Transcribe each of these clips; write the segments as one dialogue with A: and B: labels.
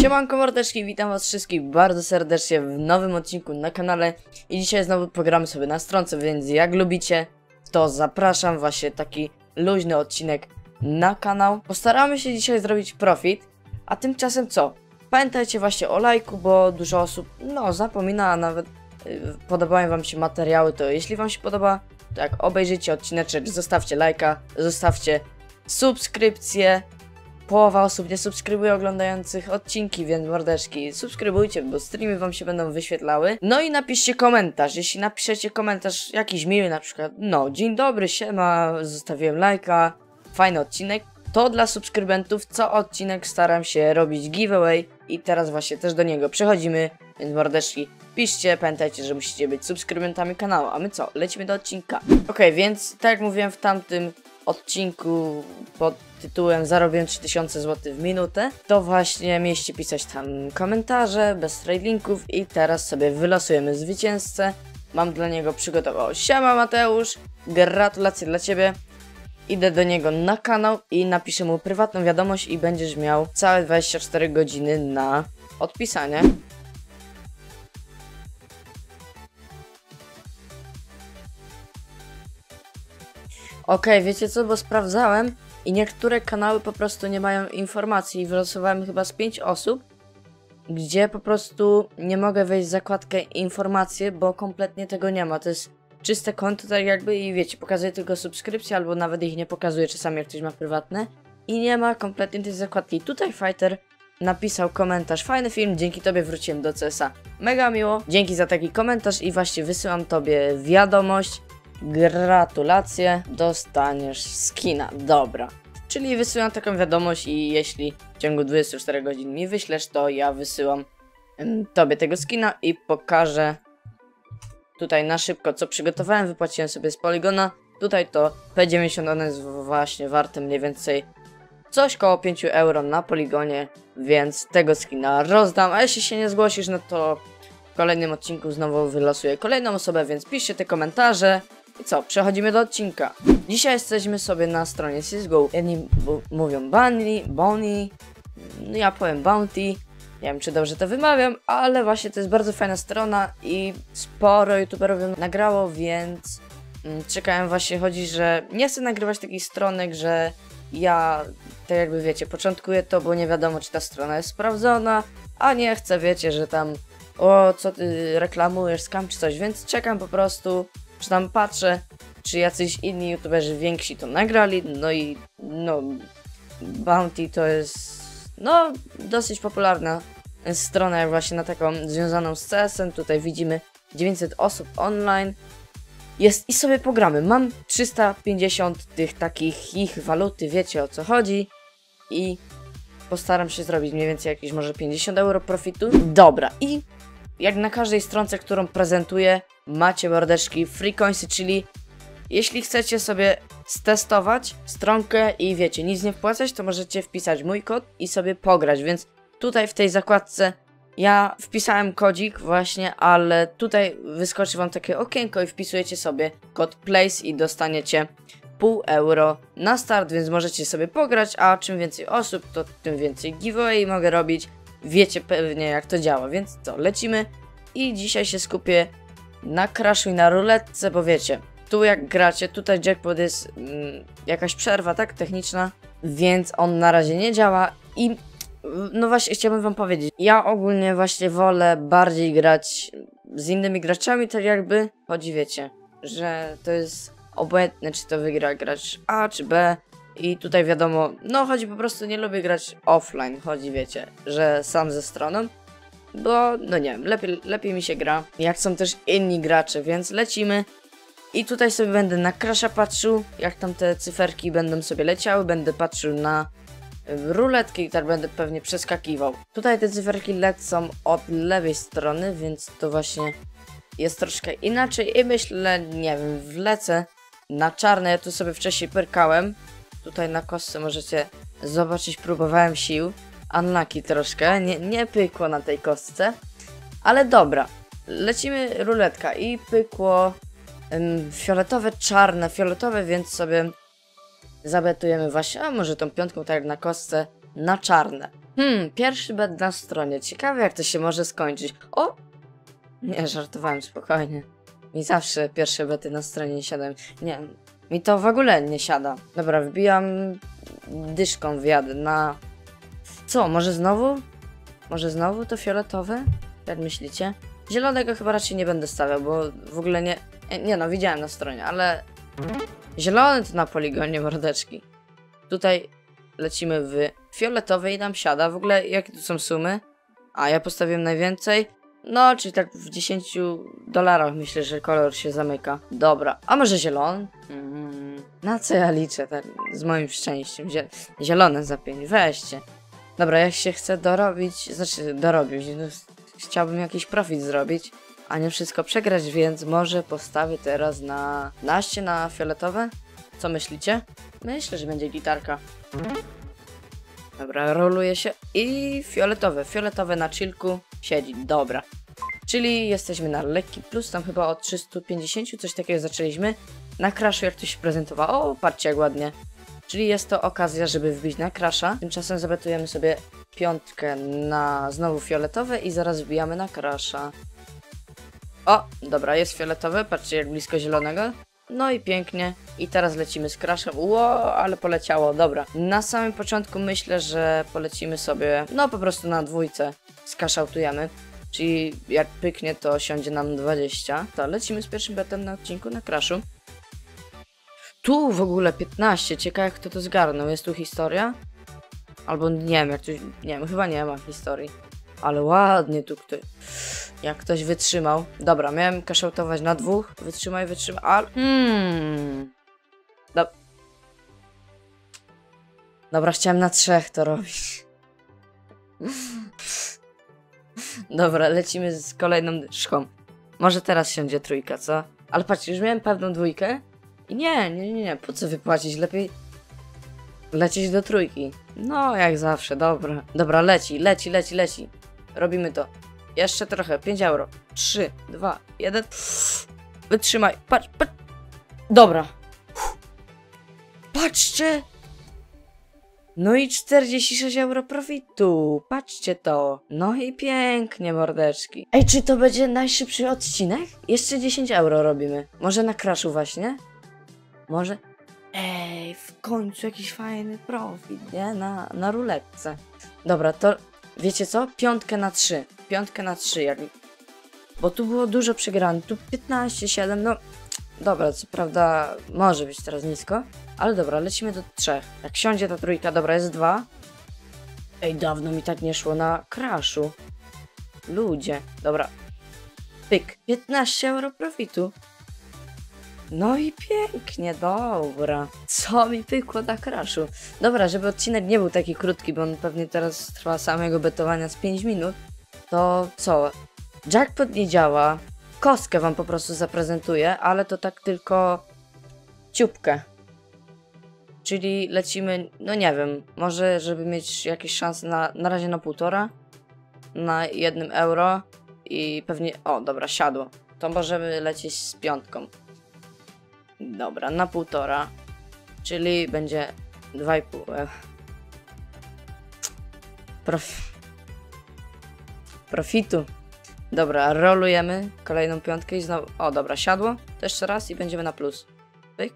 A: Siemanko mordeczki, witam was wszystkich bardzo serdecznie w nowym odcinku na kanale i dzisiaj znowu pogramy sobie na stronce, więc jak lubicie, to zapraszam właśnie taki luźny odcinek na kanał. Postaramy się dzisiaj zrobić profit, a tymczasem co? Pamiętajcie właśnie o lajku, bo dużo osób, no zapomina, a nawet yy, podobają wam się materiały, to jeśli wam się podoba, to jak obejrzycie odcineczek, zostawcie lajka, zostawcie subskrypcję, połowa osób nie subskrybuje oglądających odcinki, więc mordeczki, subskrybujcie, bo streamy wam się będą wyświetlały. No i napiszcie komentarz, jeśli napiszecie komentarz jakiś miły, na przykład, no, dzień dobry, siema, zostawiłem lajka, fajny odcinek, to dla subskrybentów co odcinek staram się robić giveaway i teraz właśnie też do niego przechodzimy, więc mordeczki, piszcie, pamiętajcie, że musicie być subskrybentami kanału, a my co, lecimy do odcinka. Okej, więc tak jak mówiłem w tamtym odcinku pod tytułem Zarobiłem 3000 zł w minutę, to właśnie mieliście pisać tam komentarze bez trade linków i teraz sobie wylosujemy zwycięzcę. Mam dla niego przygotował Siema Mateusz, gratulacje dla Ciebie. Idę do niego na kanał i napiszę mu prywatną wiadomość i będziesz miał całe 24 godziny na odpisanie. Okej, wiecie co, bo sprawdzałem i niektóre kanały po prostu nie mają informacji wylosowałem chyba z 5 osób, gdzie po prostu nie mogę wejść w zakładkę informacje, bo kompletnie tego nie ma. To jest czyste konto tak jakby i wiecie, pokazuje tylko subskrypcje albo nawet ich nie pokazuje czasami jak ktoś ma prywatne i nie ma kompletnie tej zakładki. Tutaj Fighter napisał komentarz, fajny film, dzięki tobie wróciłem do CSa. Mega miło, dzięki za taki komentarz i właśnie wysyłam tobie wiadomość, Gratulacje, dostaniesz skina. Dobra. Czyli wysyłam taką wiadomość i jeśli w ciągu 24 godzin mi wyślesz, to ja wysyłam tobie tego skina i pokażę tutaj na szybko, co przygotowałem. Wypłaciłem sobie z Poligona. Tutaj to P90 on jest właśnie warte mniej więcej coś koło 5 euro na Poligonie, więc tego skina rozdam. A jeśli się nie zgłosisz, no to w kolejnym odcinku znowu wylosuję kolejną osobę, więc piszcie te komentarze. I co, przechodzimy do odcinka. Dzisiaj jesteśmy sobie na stronie CSGO. Jedni mówią Bunny, Bonnie, no ja powiem Bounty. Nie wiem, czy dobrze to wymawiam, ale właśnie to jest bardzo fajna strona i sporo youtuberów ją nagrało, więc mm, czekałem właśnie, chodzi, że nie chcę nagrywać takich stronek, że ja, tak jakby wiecie, początkuję to, bo nie wiadomo, czy ta strona jest sprawdzona, a nie chcę, wiecie, że tam o, co ty reklamujesz, skam czy coś, więc czekam po prostu, czy tam patrzę, czy jacyś inni youtuberzy więksi to nagrali, no i no Bounty to jest no dosyć popularna strona właśnie na taką związaną z CS-em, tutaj widzimy 900 osób online, jest i sobie pogramy, mam 350 tych takich ich waluty, wiecie o co chodzi. I postaram się zrobić mniej więcej jakieś może 50 euro profitu, dobra i jak na każdej stronce, którą prezentuję, macie mordeczki free coinsy, czyli jeśli chcecie sobie stestować stronkę i wiecie, nic nie wpłacać, to możecie wpisać mój kod i sobie pograć, więc tutaj w tej zakładce ja wpisałem kodzik właśnie, ale tutaj wyskoczy wam takie okienko i wpisujecie sobie kod place i dostaniecie pół euro na start, więc możecie sobie pograć, a czym więcej osób, to tym więcej giveaway mogę robić. Wiecie pewnie jak to działa, więc co, lecimy i dzisiaj się skupię na crashu i na ruletce, bo wiecie, tu jak gracie, tutaj jackpot jest mm, jakaś przerwa, tak, techniczna, więc on na razie nie działa i mm, no właśnie chciałbym wam powiedzieć, ja ogólnie właśnie wolę bardziej grać z innymi graczami, tak jakby, chodzi wiecie, że to jest obojętne, czy to wygra gracz A czy B i tutaj wiadomo, no chodzi po prostu, nie lubię grać offline, chodzi wiecie, że sam ze stroną, bo no nie wiem, lepiej, lepiej mi się gra, jak są też inni gracze, więc lecimy. I tutaj sobie będę na Crasha patrzył, jak tam te cyferki będą sobie leciały, będę patrzył na y, ruletkę i tak będę pewnie przeskakiwał. Tutaj te cyferki lecą od lewej strony, więc to właśnie jest troszkę inaczej i myślę, nie wiem, wlecę na czarne, ja tu sobie wcześniej pyrkałem. Tutaj na kostce możecie zobaczyć, próbowałem sił. Unlucky troszkę, nie, nie pykło na tej kostce. Ale dobra, lecimy ruletka i pykło ym, fioletowe, czarne, fioletowe, więc sobie zabetujemy właśnie, a może tą piątką tak na kostce, na czarne. Hmm, pierwszy bet na stronie. Ciekawe jak to się może skończyć. O! Nie, żartowałem spokojnie. Mi zawsze pierwsze bety na stronie nie siadają. Nie, mi to w ogóle nie siada. Dobra, wbijam dyszką w jadę na... Co, może znowu? Może znowu to fioletowe? Jak myślicie? Zielonego chyba raczej nie będę stawiał, bo w ogóle nie... e, Nie no, widziałem na stronie, ale... Zielony to na poligonie mordeczki. Tutaj lecimy w fioletowy i nam siada. W ogóle jakie tu są sumy? A, ja postawiłem najwięcej. No, czyli tak w 10 dolarach myślę, że kolor się zamyka. Dobra, a może zielony? Mm, na co ja liczę tak, z moim szczęściem? Zie zielone za 5, weźcie. Dobra, jak się chce dorobić, znaczy dorobić, no, chciałbym jakiś profit zrobić, a nie wszystko przegrać, więc może postawię teraz na naście na fioletowe? Co myślicie? Myślę, że będzie gitarka. Dobra, roluje się i fioletowe. Fioletowe na chillku siedzi. Dobra. Czyli jesteśmy na lekki plus, tam chyba od 350, coś takiego zaczęliśmy. Na crashu jak to się prezentowało. O, patrzcie jak ładnie. Czyli jest to okazja, żeby wbić na crasha. Tymczasem zabetujemy sobie piątkę na znowu fioletowe i zaraz wbijamy na crasha. O, dobra, jest fioletowe, patrzcie jak blisko zielonego. No i pięknie. I teraz lecimy z crashem. Ło, ale poleciało, dobra. Na samym początku myślę, że polecimy sobie, no po prostu na dwójce skaszautujemy. Czyli jak pyknie, to siądzie nam 20. To lecimy z pierwszym betem na odcinku na crashu. Tu w ogóle 15. Ciekawe kto to zgarnął. Jest tu historia? Albo nie wiem, jak tu, nie wiem, chyba nie ma historii. Ale ładnie tu ktoś. Jak ktoś wytrzymał. Dobra, miałem kaszautować na dwóch. Wytrzymaj, wytrzymaj. Ale. Hmm. Dob Dobra, chciałem na trzech to robić. Dobra, lecimy z kolejną dyszką. Może teraz siądzie trójka, co? Ale patrzcie, już miałem pewną dwójkę. Nie, nie, nie, nie. Po co wypłacić? Lepiej lecieć do trójki. No, jak zawsze, dobra. Dobra, leci, leci, leci, leci. Robimy to. Jeszcze trochę, 5 euro. 3, 2, 1. Wytrzymaj. Patrz, patrz. Dobra. Patrzcie. No i 46 euro profitu. Patrzcie to. No i pięknie, mordeczki. Ej, czy to będzie najszybszy odcinek? Jeszcze 10 euro robimy. Może na crashu właśnie? Może? Ej, w końcu jakiś fajny profit, nie? Na, na ruletce. Dobra, to wiecie co? Piątkę na 3. Piątkę na 3, jak... Bo tu było dużo przegranych. Tu 15, 7, no... Dobra, co prawda może być teraz nisko, ale dobra, lecimy do trzech. Jak siądzie ta trójka, dobra, jest dwa. Ej, dawno mi tak nie szło na crashu. Ludzie, dobra. Pyk, 15 euro profitu. No i pięknie, dobra. Co mi pykło na crashu? Dobra, żeby odcinek nie był taki krótki, bo on pewnie teraz trwa samego betowania z 5 minut, to co? Jackpot nie działa. Kostkę wam po prostu zaprezentuję, ale to tak tylko ciupkę. Czyli lecimy, no nie wiem, może żeby mieć jakieś szanse na, na razie na półtora, na jednym euro i pewnie, o dobra, siadło. To możemy lecieć z piątką. Dobra, na półtora, czyli będzie 2,5. e. Prof... Profitu. Dobra, rolujemy kolejną piątkę i znowu. O, dobra, siadło. To jeszcze raz i będziemy na plus. Pyk.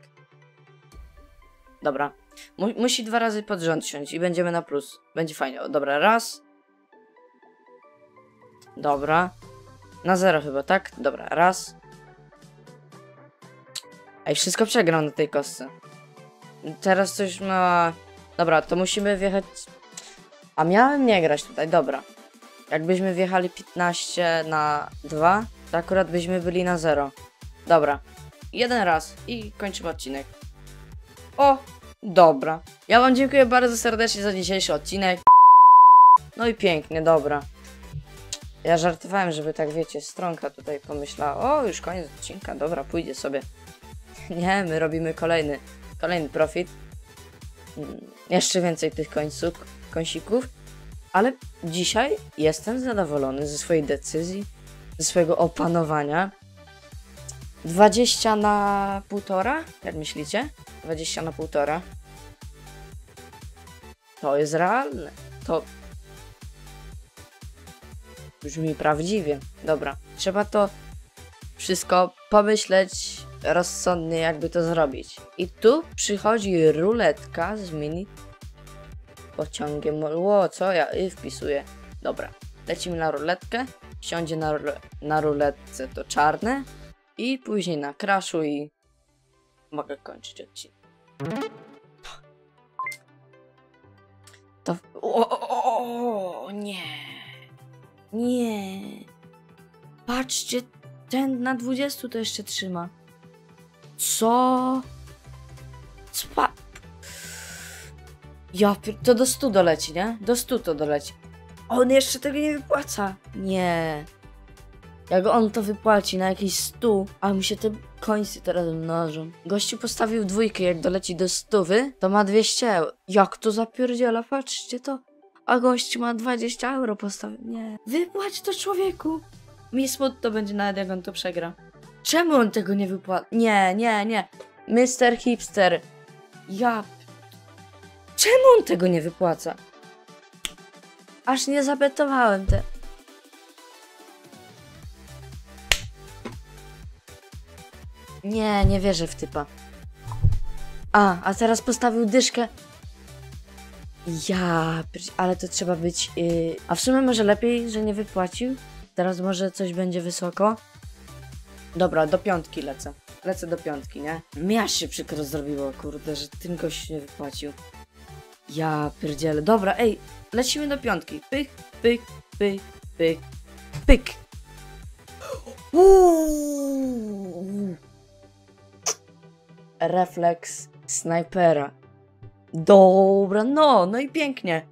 A: Dobra. Mu musi dwa razy pod rząd siąść i będziemy na plus. Będzie fajnie. O, dobra, raz. Dobra. Na zero chyba, tak? Dobra, raz. Ej, wszystko przegrał na tej kostce. Teraz coś ma... Dobra, to musimy wjechać... A miałem nie grać tutaj, dobra. Jakbyśmy wjechali 15 na 2, to akurat byśmy byli na 0. Dobra. Jeden raz i kończymy odcinek. O, dobra. Ja wam dziękuję bardzo serdecznie za dzisiejszy odcinek. No i pięknie, dobra. Ja żartowałem, żeby tak wiecie, stronka tutaj pomyślała, o już koniec odcinka, dobra, pójdzie sobie. Nie, my robimy kolejny, kolejny profit. Mm, Jeszcze więcej tych końców, kąsików. Ale dzisiaj jestem zadowolony ze swojej decyzji, ze swojego opanowania. 20 na półtora? Jak myślicie? 20 na półtora. To jest realne. To Brzmi prawdziwie. Dobra, trzeba to wszystko pomyśleć rozsądnie, jakby to zrobić. I tu przychodzi ruletka z mini pociągiem. Ło, co ja y, wpisuję? Dobra, lecimy na ruletkę. Siądzie na, na ruletce to czarne i później na crashu i mogę kończyć odcinek. To. O, o, o, nie. Nie. Patrzcie, ten na 20 to jeszcze trzyma. Co? Spa. Ja. To do 100 doleci, nie? Do 100 to doleci. On jeszcze tego nie wypłaca. Nie. Jak on to wypłaci na jakieś 100, a mi się te końce teraz mnożą. Gościu postawił dwójkę, jak doleci do 100, to ma 200 euro. Jak to zapierdziela, patrzcie to. A gościu ma 20 euro postawił. Nie. Wypłać to człowieku. Mi smutno będzie nawet jak on to przegra. Czemu on tego nie wypłaca? Nie, nie, nie. Mr. Hipster. Ja. Czemu on tego nie wypłaca? Aż nie zabetowałem te. Nie, nie wierzę w typa. A, a teraz postawił dyszkę. Ja, ale to trzeba być. Yy... A w sumie może lepiej, że nie wypłacił. Teraz może coś będzie wysoko. Dobra, do piątki lecę. Lecę do piątki, nie? Mi aż się przykro zrobiło, kurde, że ten gość nie wypłacił. Ja pierdzielę. Dobra, ej, lecimy do piątki. Pyk, pyk, pyk, pyk, pyk. Uuu. Refleks snajpera. Dobra, no, no i pięknie.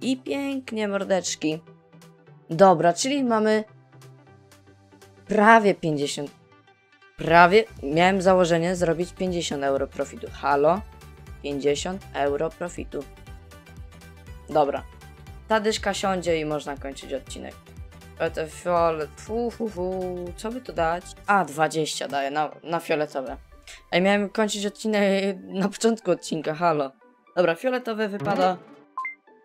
A: I pięknie, mordeczki. Dobra, czyli mamy prawie 50. Prawie. Miałem założenie zrobić 50 euro profitu. Halo? 50 euro profitu. Dobra. Ta dyszka siądzie i można kończyć odcinek. Ale te fiolet. Fu, fu, fu. Co by tu dać? A, 20 daję na, na fioletowe. Ej, miałem kończyć odcinek na początku odcinka, halo. Dobra, fioletowe wypada.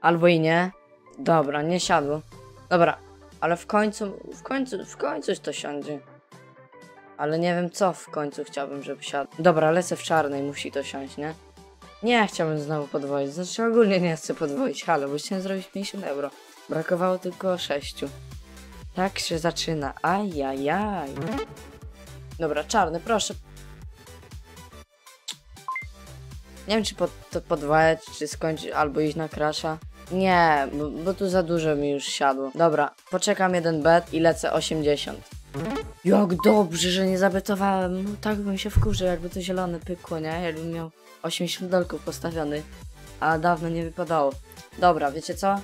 A: Albo i nie. Dobra, nie siadło. Dobra, ale w końcu, w końcu, w końcu to siądzie. Ale nie wiem co w końcu chciałbym, żeby siadł. Dobra, lecę w czarnej, musi to siąść, nie? Nie chciałbym znowu podwoić, znaczy ogólnie nie chcę podwoić, halo, bo chciałem zrobić 50 euro. Brakowało tylko 6. Tak się zaczyna, ajajaj. Dobra, czarny, proszę. Nie wiem, czy pod, podwajać, czy skończyć, albo iść na crasha. Nie, bo, bo tu za dużo mi już siadło. Dobra, poczekam jeden bet i lecę 80. Jak dobrze, że nie zabetowałem. No, tak bym się wkurzył, jakby to zielone pykło, nie? Jakbym miał 80 dolków postawiony. A dawno nie wypadało. Dobra, wiecie co?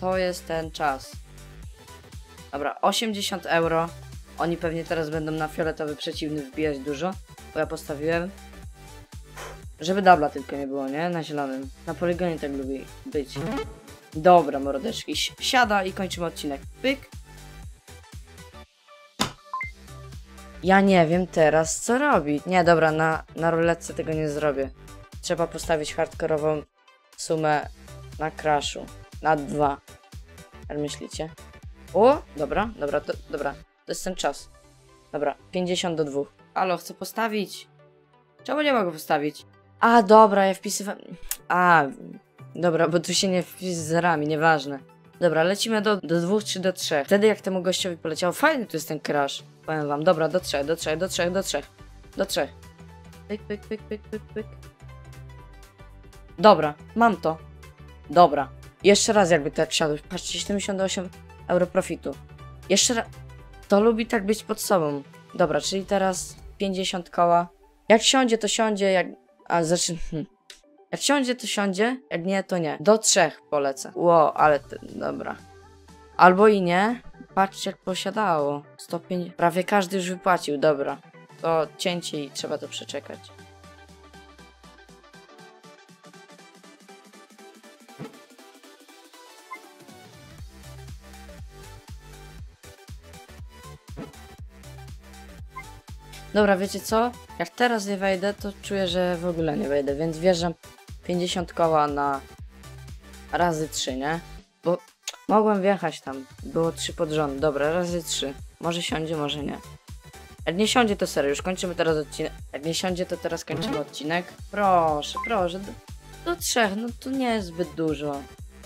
A: To jest ten czas. Dobra, 80 euro. Oni pewnie teraz będą na fioletowy przeciwny wbijać dużo, bo ja postawiłem. Żeby dubla tylko nie było, nie? Na zielonym. Na poligonie tak lubi być. Dobra, mordeczki. Si- Siada i kończymy odcinek. Pyk. Ja nie wiem teraz, co robić. Nie, dobra, na, na ruletce tego nie zrobię. Trzeba postawić hardkorową sumę na crashu. Na dwa. Jak myślicie? O, dobra, dobra, to, dobra. To jest ten czas. Dobra, 50 do 2. Alo, chcę postawić. Czemu nie mogę postawić? A, dobra, ja wpisywałem. A, dobra, bo tu się nie wpis zerami, nieważne. Dobra, lecimy do, do dwóch czy do trzech. Wtedy jak temu gościowi poleciał, fajny tu jest ten crash. Powiem wam, dobra, do trzech, do trzech, do trzech, do trzech. Do trzech. Pyk, pyk, pyk, pyk, pyk, pyk. Dobra, mam to. Dobra. Jeszcze raz jakby tak siadł. Patrzcie, 78 euro profitu. Jeszcze raz. To lubi tak być pod sobą. Dobra, czyli teraz 50 koła. Jak siądzie, to siądzie, jak... A, znaczy... Jak siądzie, to siądzie, jak nie, to nie. Do trzech polecę. Ło, ale... Te, dobra. Albo i nie. Patrzcie, jak posiadało. 105... Prawie każdy już wypłacił, dobra. To cięcie i trzeba to przeczekać. Dobra, wiecie co? Jak teraz nie wejdę, to czuję, że w ogóle nie wejdę, więc wjeżdżam 50 koła na razy 3, nie? Bo Mogłem wjechać tam. Było trzy pod rząd. Dobra, razy trzy. Może siądzie, może nie. Jak nie siądzie, to serio, już kończymy teraz odcinek. Jak nie siądzie, to teraz kończymy odcinek. Proszę, proszę. Do, do trzech, no to nie jest zbyt dużo.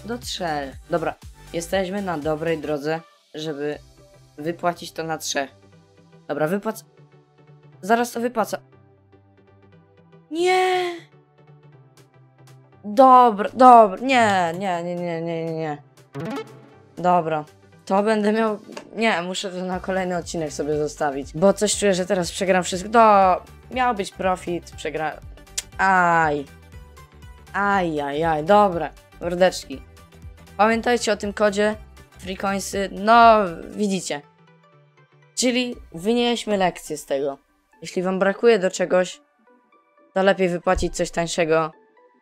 A: Do trzech. Dobra, jesteśmy na dobrej drodze, żeby wypłacić to na trzech. Dobra, wypłac... Zaraz to wypłaca. Nie! Dobra, dobra, nie, nie, nie, nie, nie, nie, nie. Dobra, to będę miał... Nie, muszę to na kolejny odcinek sobie zostawić, bo coś czuję, że teraz przegram wszystko. Do... Miał być profit, przegra... Aj. Aj, aj, aj, dobra, mordeczki. Pamiętajcie o tym kodzie, freecoinsy, no, widzicie. Czyli wynieśmy lekcję z tego. Jeśli wam brakuje do czegoś, to lepiej wypłacić coś tańszego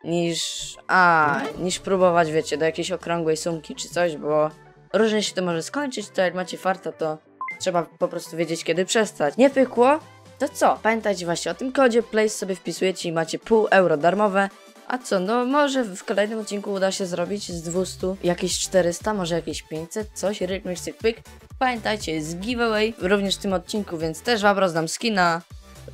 A: niż. A, niż próbować, wiecie, do jakiejś okrągłej sumki czy coś, bo różnie się to może skończyć. To jak macie farta, to trzeba po prostu wiedzieć, kiedy przestać. Nie pykło? To co? Pamiętajcie właśnie o tym kodzie, place sobie wpisujecie i macie pół euro darmowe. A co, no może w kolejnym odcinku uda się zrobić z 200 jakieś 400, może jakieś 500, coś, ryk, myk, cyk, pyk. Pamiętajcie, jest giveaway również w tym odcinku, więc też wam rozdam skina.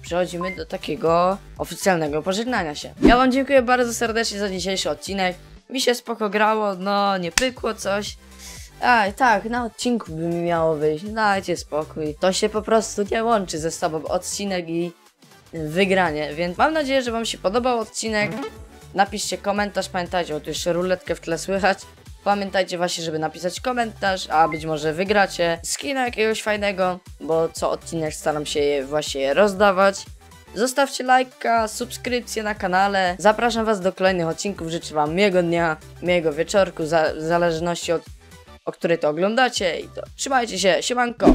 A: Przechodzimy do takiego oficjalnego pożegnania się. Ja wam dziękuję bardzo serdecznie za dzisiejszy odcinek. Mi się spoko grało, no nie pykło coś. Aj, tak, na odcinku by mi miało wyjść. Dajcie spokój. To się po prostu nie łączy ze sobą odcinek i wygranie, więc mam nadzieję, że wam się podobał odcinek. Napiszcie komentarz, pamiętajcie, o tu jeszcze ruletkę w tle słychać. Pamiętajcie właśnie, żeby napisać komentarz, a być może wygracie skina jakiegoś fajnego, bo co odcinek staram się je właśnie rozdawać. Zostawcie lajka, subskrypcję na kanale. Zapraszam Was do kolejnych odcinków. Życzę Wam miłego dnia, miłego wieczorku, za, w zależności od o której to oglądacie. I to trzymajcie się, siemanko!